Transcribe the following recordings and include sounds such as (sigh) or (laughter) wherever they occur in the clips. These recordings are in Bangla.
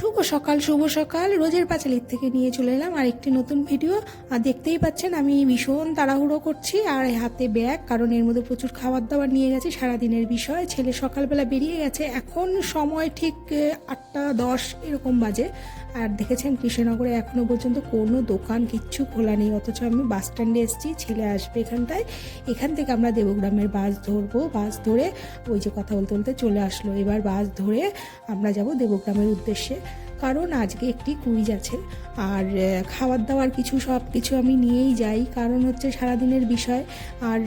শুভ সকাল শুভ সকাল। রোজের পাঁচালির থেকে নিয়ে চলে এলাম আর একটি নতুন ভিডিও আর দেখতেই পাচ্ছেন, আমি ভীষণ তাড়াহুড়ো করছি, আর হাতে ব্যাগ, কারণ এর মধ্যে প্রচুর খাবার দাবার নিয়ে গেছে, সারাদিনের বিষয়। ছেলে সকালবেলা বেরিয়ে গেছে, এখন সময় ঠিক আটটা দশ এরকম বাজে। আর দেখেছেন কৃষ্ণনগরে এখনও পর্যন্ত কোনো দোকান কিচ্ছু খোলা নেই, অথচ আমি বাস স্ট্যান্ডে এসেছি, ছেলে আসবে এখানটায়। এখান থেকে আমরা দেবগ্রামের বাস ধরবো, বাস ধরে ওই যে কথা বলতে বলতে চলে আসলো। এবার বাস ধরে আমরা যাব দেবগ্রামের উদ্দেশ্যে। কারণ আজকে একটি কুইজ আছে। আর খাবার দাবার কিছু সব কিছু আমি নিয়েই যাই। কারণ হচ্ছে সারাদিনের বিষয়। আর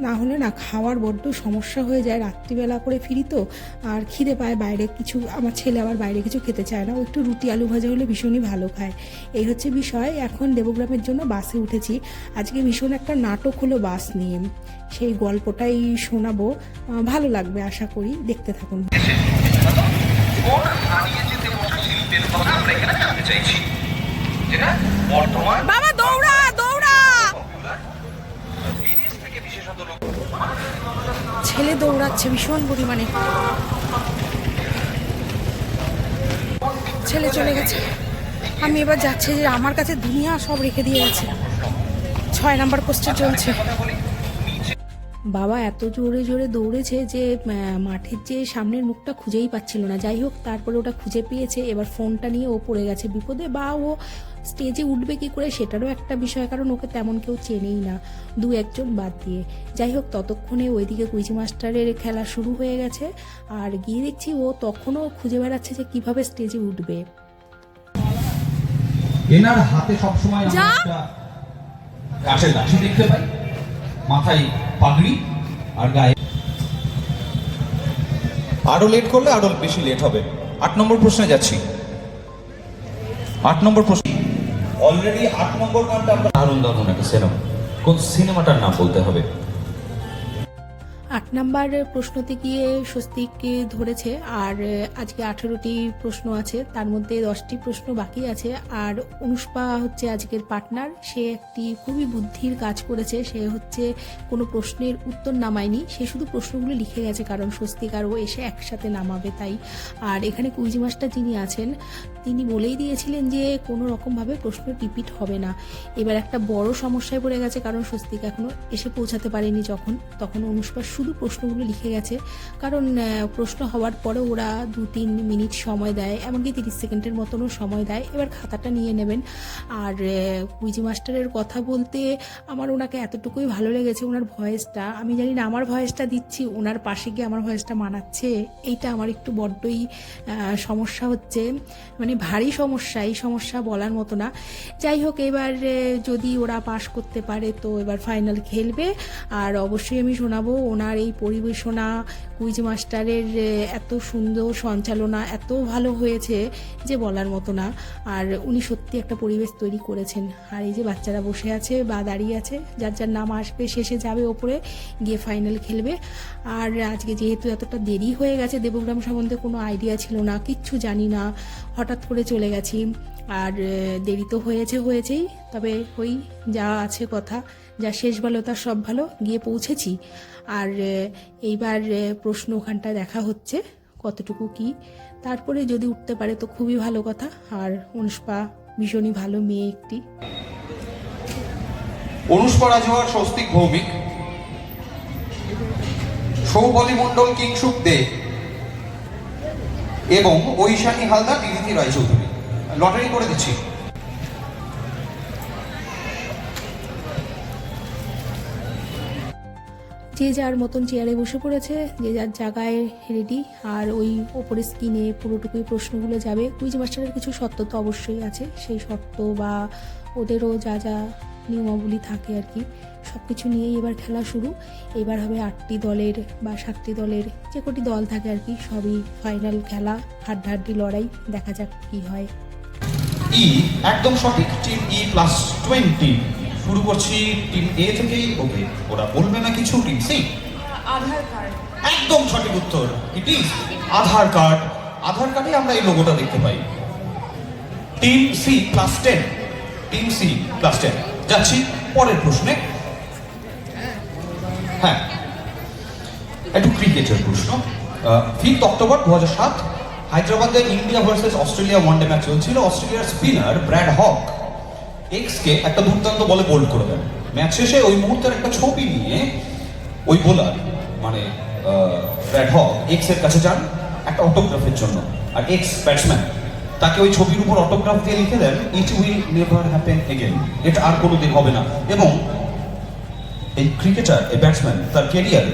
না হলে না খাওয়ার বড্ড সমস্যা হয়ে যায়। রাত্রিবেলা করে ফিরি তো। আর খিদে পায় বাইরে কিছু, আমার ছেলে আবার বাইরে কিছু খেতে চায় না। ও একটু রুটি, আলু ভাজা হলে ভীষণই ভালো খায়। এই হচ্ছে বিষয়। এখন দেবগ্রামের জন্য বাসে উঠেছি। আজকে ভীষণ একটা নাটক হলো বাস নিয়ে। সেই গল্পটাই শোনাবো। ভালো লাগবে আশা করি। দেখতে থাকুন। কোন হারিয়ে যেতে বসা শিল্পের কথা আমরা এখানে জানতে চাইছি। যেটা বর্তমান বাবা দৌড়া দৌড়া! বিদেশ থেকে বিশেষত লোক ছেলে দৌড়াচ্ছে ভীষণ পরিমাণে। ছেলে চলে গেছে। আমি এবার যাচ্ছি যে আমার কাছে দুনিয়া সব রেখে দিয়ে গেছে। ছয় নাম্বার পোস্টে চলছে। বাবা এত জোরে জোরে দৌড়েছে যে মাঠের যে সামনের মুখটা খুঁজেই পাচ্ছিল না। যাই হোক তারপরে ওটা খুঁজে পেয়েছে। এবার ফোনটা নিয়ে ও পড়ে গেছে বিপদে বা ও স্টেজে উঠবে কি করে সেটারও একটা বিষয় কারণ ওকে তেমন কেউ চেনেই না দু একজন বাদ দিয়ে। যাই হোক ততক্ষণে ওইদিকে কুইজি মাস্টারের খেলা শুরু হয়ে গেছে। আর গিয়ে দেখছি ও তখনও খুঁজে বেড়াচ্ছে যে কীভাবে স্টেজে উঠবে। এনার হাতে সবসময় একটা কাঠের লাঠি দেখতে পাই। মাথায় পাগড়ি আর গায়ে। আরও লেট করলে আরও বেশি লেট হবে। আট নম্বর প্রশ্নে যাচ্ছি। আট নম্বর প্রশ্ন। অলরেডি আট নম্বর গানটা আমরা দারুণ দারুণ একটা সিনেমা কোন সিনেমাটার নাম বলতে হবে? নাম্বার প্রশ্নতে গিয়ে স্বস্তিক ধরেছে, আর আজকে আঠেরোটি প্রশ্ন আছে, তার মধ্যে দশটি প্রশ্ন বাকি আছে, আর অনুষ্পা হচ্ছে আজকের পার্টনার, সে একটি খুবই বুদ্ধির কাজ করেছে, সে হচ্ছে কোনো প্রশ্নের উত্তর নামায়নি, সে শুধু প্রশ্নগুলো লিখে গেছে, কারণ স্বস্তিক আর ও এসে একসাথে নামাবে তাই। আর এখানে কুইজি মাস্টার যিনি আছেন, তিনি বলেই দিয়েছিলেন যে কোনো রকমভাবে প্রশ্ন রিপিট হবে না। এবার একটা বড় সমস্যায় পড়ে গেছে, কারণ স্বস্তিক এখনও এসে পৌঁছাতে পারেনি যখন, তখন অনুষ্পা শুধু প্রশ্নগুলো লিখে গেছে। কারণ প্রশ্ন হওয়ার পরে ওরা দু তিন মিনিট সময় দেয়, এমনকি তিরিশ সেকেন্ডের মতনও সময় দেয়। এবার খাতাটা নিয়ে নেবেন। আর কুইজি মাস্টারের কথা বলতে আমার ওনাকে এতটুকুই ভালো লেগেছে ওনার ভয়েসটা। আমি জানি না, আমার ভয়েসটা দিচ্ছি, ওনার পাশে গিয়ে আমার ভয়েসটা মানাচ্ছে। এইটা আমার একটু বড্ডই সমস্যা হচ্ছে। মানে ভারী সমস্যা, এই সমস্যা বলার মতো না। যাই হোক, এবার যদি ওরা পাশ করতে পারে, তো এবার ফাইনাল খেলবে। আর অবশ্যই আমি শোনাবো ওনার এই পরিবেশনা কুইজ মাস্টারের এত সুন্দর সঞ্চালনা, এত ভালো হয়েছে যে বলার মতো না। আর উনি সত্যি একটা পরিবেশ তৈরি করেছেন। আর এই যে বাচ্চারা বসে আছে বা দাঁড়িয়ে আছে, যার যার নাম আসবে, শেষে যাবে ওপরে, গিয়ে ফাইনাল খেলবে। আর আজকে যেহেতু এতটা দেরি হয়ে গেছে, দেবগ্রাম সম্বন্ধে কোনো আইডিয়া ছিল না, কিচ্ছু জানি না। হঠাৎ করে চলে গেছি। আর দেরি তো হয়েছে, হয়েছেই। তবে ওই যা আছে কথা। যা শেষ ভালো, তার সব ভালো, গিয়ে পৌঁছেছি। আর এইবার প্রশ্ন ওখানটায় দেখা হচ্ছে, কতটুকু কি। তারপরে যদি উঠতে পারে তো খুবই ভালো কথা, আর অনুষ্পা ভীষণই ভালো মেয়ে একটি। অনুষ্পা রাজওয়ার স্বস্তিক ভৌমিক। সৌবলি কিংসুক দে। এবং ঐশানী হালদার, দিদিতি রায়চৌধুরী। লটারি করে দিচ্ছি। যে যার মতন চেয়ারে বসে পড়েছে, যে যার জায়গায় রেডি আর ওই ওপরে স্ক্রিনে পুরোটুকুই প্রশ্নগুলো যাবে। কুইজ মাস্টারের কিছু শর্ত তো অবশ্যই আছে। সেই শর্ত বা ওদেরও যা যা নিয়মাবলী থাকে আর কি সব কিছু নিয়েই এবার খেলা শুরু। এবার হবে আটটি দলের বা সাতটি দলের যে কটি দল থাকে আর কি, সবই ফাইনাল খেলা, হাড্ডাহাড্ডি লড়াই। দেখা যাক কি হয়। ই একদম সঠিক টিম ই প্লাস টোয়েন্টি শুরু করছি টিম এ থেকেই। ওকে ওরা বলবে না কিছু টিম সি আধার কার্ড। একদম সঠিক উত্তর। It is Aadhaar card. আধার কার্ডে আমরা এই লোগোটা দেখতে পাই। Team C plus ten team C plus ten যাচ্ছি পরের প্রশ্নে। হ্যাঁ। একটু ক্রিকেটের প্রশ্ন। ফিফথ অক্টোবর দু হাজার সাত হায়দ্রাবাদে India versus Australia one day match চলছিল। অস্ট্রেলিয়ার স্পিনার ব্র্যাড হক এক্সকে একটা দুর্দান্ত বলে বোল্ড করে দেন ম্যাচ শেষে ওই মুহূর্তের একটা ছবি নিয়ে ওই বোলার মানে ব্র্যাড হক এক্সের কাছে যান একটা অটোগ্রাফের জন্য। আর এক্স ব্যাটসম্যান তাকে ওই ছবির উপর অটোগ্রাফ দিয়ে লিখে দেন it will never happen again এটা আর কোনোদিন হবে না। এবং এই ক্রিকেটার এই ব্যাটসম্যান তার কেরিয়ারে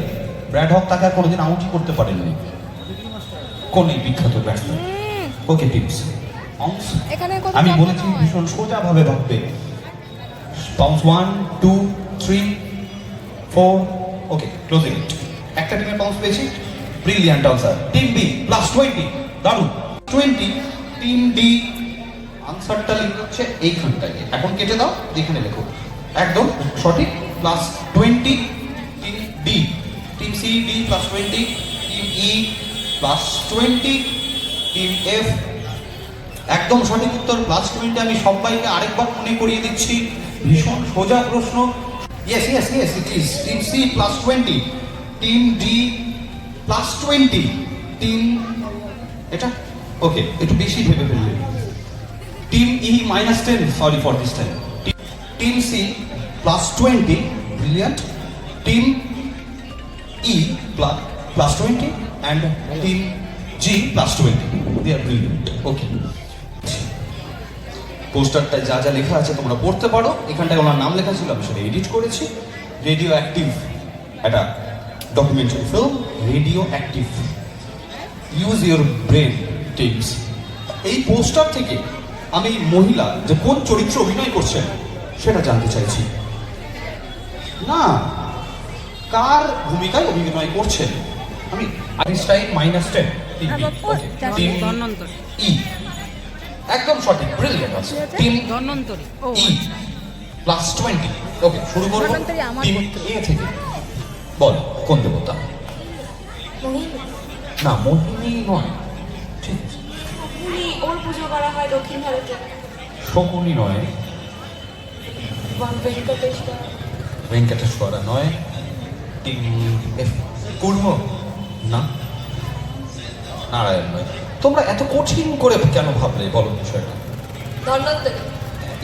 ব্র্যাড হক তাকে আর কোনোদিন আউটই করতে পারেননি। কোন এই বিখ্যাত ব্যাটসম্যান ওকে টিপস আমি বলেছি ভীষণ সোজা ভাবে ভাববে pounce one two three four okay closing একটা টিমের পাউন্স পেয়েছি। Brilliant answer team B plus twenty দারুণ। টোয়েন্টি টিম ডি আনসারটা লিখে হচ্ছে এইখানটায়। এখন কেটে দাও এখানে লেখো। একদম সঠিক। Plus twenty team D team C D plus twenty team E plus twenty team F একদম সঠিক উত্তর প্লাস টোয়েন্টি আমি সবাইকে আরেকবার মনে করিয়ে দিচ্ছি। ভীষণ সোজা প্রশ্ন। Yes yes yes it is team C plus twenty team D plus twenty team এটা? ওকে একটু বেশি ভেবে ফেললে। Team E minus ten sorry for this time team C plus twenty brilliant team E plus plus twenty and team G plus twenty they are brilliant okay পোস্টারটায় যা যা লেখা আছে তোমরা পড়তে পারো। এখানটায় ওনার নাম লেখা ছিল আমি সেটা এডিট করেছি। রেডিও অ্যাক্টিভ একটা documentary film radioactive use your brain tips এই পোস্টার থেকে আমি মহিলা যে কোন চরিত্র অভিনয় করছেন সেটা জানতে চাইছি। না কার ভূমিকায় অভিনয় করছেন? আমি Einstein minus ten team Dhanvantari E. একদম সঠিক ব্রিলিয়ান্ট আছে? টিম ধন্বন্তরী। ও ই প্লাস টোয়েন্টি ওকে শুরু করব? টিম। এ থেকে। বল কোন দেবতা? না মোহিনী নয়। ঠিক আছে। ওর পুজো করা হয় দক্ষিণ ভারতে। শকুনি নয়। ভেঙ্কটেশ্বরা। নয়। টিম এফ কুর্ম না। নারায়ণ নয়। তোমরা এত কঠিন করে কেন ভাবলে? বলো বিষয়টা। Dhanvantari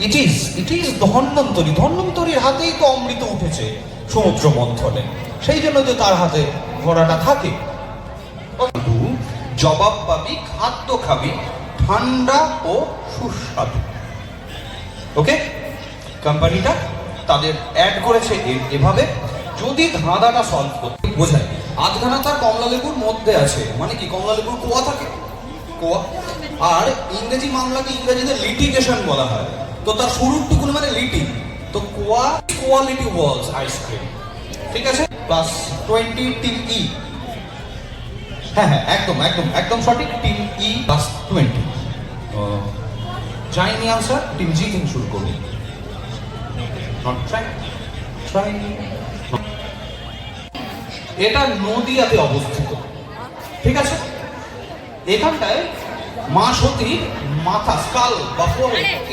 it is it is Dhanvantari ধন্বন্তরীর হাতেই তো অমৃত উঠেছে সমুদ্র মন্থনে। সেই জন্য তো তার হাতে ঘোড়াটা থাকে। জবাব পাবি খাদ্য খাবি ঠান্ডা ও সুস্বাদু। ওকে কোম্পানিটা তাদের অ্যাড করেছে এভাবে। যদি ধাঁধাটা সলভ করতে বোঝায়। আধখানা তার কমলা লেবুর মধ্যে আছে। মানে কি? কমলা লেবুর কোয়া থাকে। কোয়া আর ইংরেজি মামলাকে ইংরেজিতে লিটিগেশন বলা হয়। তো তার শুরুর মানে লিটি তো কোয়া কোয়ালিটি ওয়ালস আইসক্রিম ঠিক আছে? প্লাস টোয়েন্টি টিম ই হ্যাঁ হ্যাঁ একদম একদম একদম সঠিক। টিম ই প্লাস টোয়েন্টি চাইনি আনসার টিম জি শুরু করবি। এটা নদিয়াতে অবস্থিত। ঠিক আছে? এখানটায় মা সতীর মাথা স্কাল বা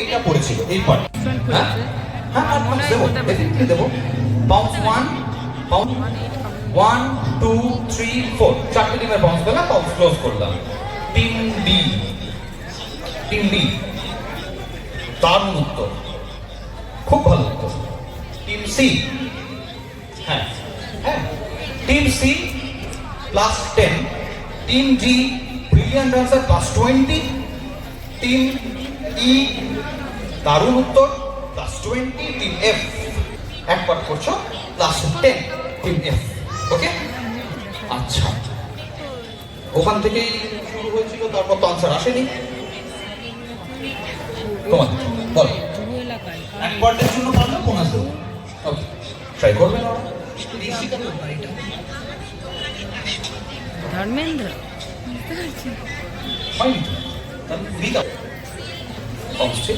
এটা পড়েছিল, এই পার্ট হ্যাঁ? হ্যাঁ আর দেবো, definitely দেবো। Bounce one bounce one two three four চারটে টিমের বাউন্স পেলাম বাউন্স ক্লোজ করলাম। টিম ডি টিম ডি দারুণ উত্তর। খুব ভালো উত্তর। টিম সি হ্যাঁ হ্যাঁ। Team C plus ten team G brilliant answer plus twenty team E দারুণ উত্তর প্লাস টোয়েন্টি টিম এফ একবার করছ plus ten team F okay আচ্ছা। ওখান থেকেই শুরু হয়েছিল, তারপর তো আনসার আসেনি। তোমার এক জন্য পারলে ওকে ট্রাই করবেন ধর্মেন্দ্র। হয়নি তাহলে দিয়ে অবশ্যই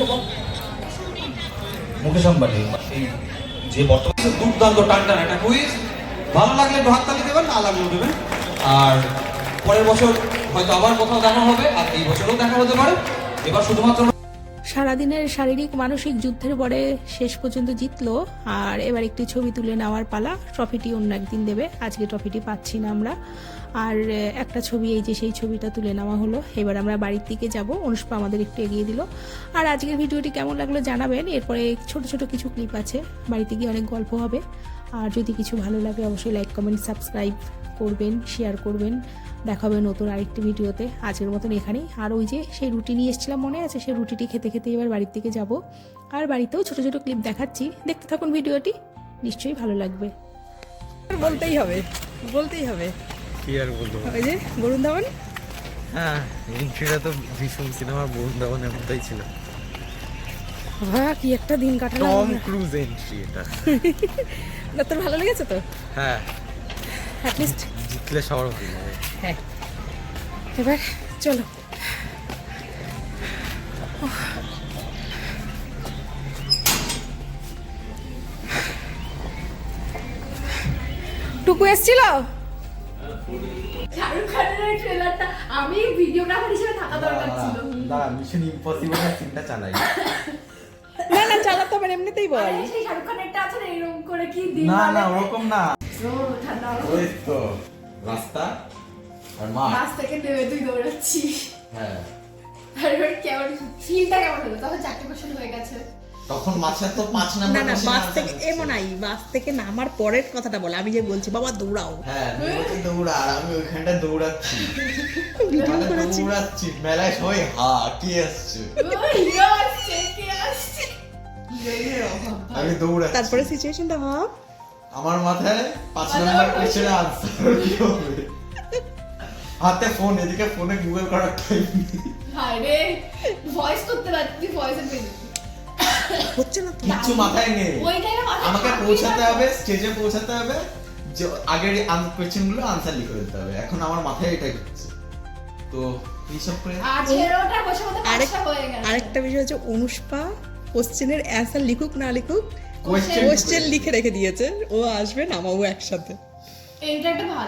যে বর্তমানে দুর্দান্ত টান টান একটা কুইজ ভালো লাগলে একটু হাততালি দেবেন, না লাগলেও দেবেন। আর পরের বছর হয়তো আবার কোথাও দেখা হবে, আর এই বছরও দেখা হতে পারে। এবার শুধুমাত্র সারাদিনের শারীরিক, মানসিক যুদ্ধের পরে শেষ পর্যন্ত জিতলো। আর এবার একটি ছবি তুলে নেওয়ার পালা। ট্রফিটি অন্য একদিন দেবে। আজকে ট্রফিটি পাচ্ছি না আমরা। আর একটা ছবি, এই যে সেই ছবিটা তুলে নেওয়া হলো। এবার আমরা বাড়ির দিকে যাব। অনুষ্পা আমাদের একটু এগিয়ে দিল। আর আজকের ভিডিওটি কেমন লাগল জানাবেন। এরপরে ছোট ছোট কিছু ক্লিপ আছে। বাড়িতে গিয়ে অনেক গল্প হবে। আর যদি কিছু ভালো লাগে, অবশ্যই লাইক, কমেন্ট, সাবস্ক্রাইব করবেন, শেয়ার করবেন। দেখা হবে নতুন আরেকটি ভিডিওতে। আজকের মতন এখানেই। আর ওই যে সেই রুটি নিয়ে এসেছিলাম মনে আছে সেই রুটিটি খেতে খেতে এবার বাড়ির দিকে যাব। আর বাড়িতেও ছোট ছোট ক্লিপ দেখাচ্ছি। দেখতে থাকুন ভিডিওটি। নিশ্চয়ই ভালো লাগবে। বলতেই হবে বলতেই হবে। কি আর বলব? ওই যে বরুণ ধাওয়ান হ্যাঁ এন্ট্রিটা তো ভীষণ সিনেমার বরুণ ধাওয়ানের মতোই ছিল। বাহ কি একটা দিন কাটালাম টম ক্রুজ এন্ট্রি এটা। (laughs) তোর ভালো লেগেছে তো? হ্যাঁ। অ্যাটলিস্ট। জিতলে সবার ভালো হ্যাঁ। এবার চলো। টুকু এসছিল? শাহরুখ খানের ট্রেলারটা আমি ভিডিওগ্রাফার হিসেবে থাকা দরকার ছিল। না মিশন ইম্পসিবল এর সিনটা চালাই। না না চালাতে হবে এমনিতেই বল। সেই শাহরুখ খানেরটা আছে না এরকম করে কি দিন না না ওরকম না। ওই তো রাস্তা আর মা। বাস থেকে নেমে তুই দৌড়াচ্ছিস হ্যাঁ। আর কেমন ফিলটা কেমন হলো? তখন চারটে হয়ে গেছে। তখন মাঝে তো পাঁচ নাম্বার না বাস থেকে এমন আই বাস থেকে নামার পরের কথাটা বলে। আমি যে বলছি বাবা দৌড়াও। হ্যাঁ দৌড়া আর আমি ওইখানটা দৌড়াচ্ছি। (laughs) দৌড়াচ্ছি মেলায় সবাই হা কি আসছে। ও, হিরো আসছে কে আসছে? হিরোইনের অভাব আমি দৌড়াচ্ছি। তারপরে সিচুয়েশনটা ভাব। আমার মাথায় পাঁচ নাম্বার কোশ্চেনের আনসার কি হবে? হাতে ফোন এদিকে ফোনে গুগল করার টাইম হায় রে ভয়েস করতে পারতি ভয়েসে পেয়ে হচ্ছে না তো? কিচ্ছু মাথায় নেই। আমাকে পৌঁছাতে হবে স্টেজে পৌঁছাতে হবে যে আগের কোয়েশ্চেনগুলো আনসার লিখে দিতে হবে। এখন আমার মাথায় এটাই হচ্ছে। তো এইসব করে হয়ে আরেকটা বিষয় হচ্ছে অনুষ্পা কোশ্চেনের অ্যান্সার লিখুক না লিখুক কোয়েশ্চেন কোশ্চেন লিখে রেখে দিয়েছে। ও আসবে নামাবো একসাথে। এইটা একটা ভালো।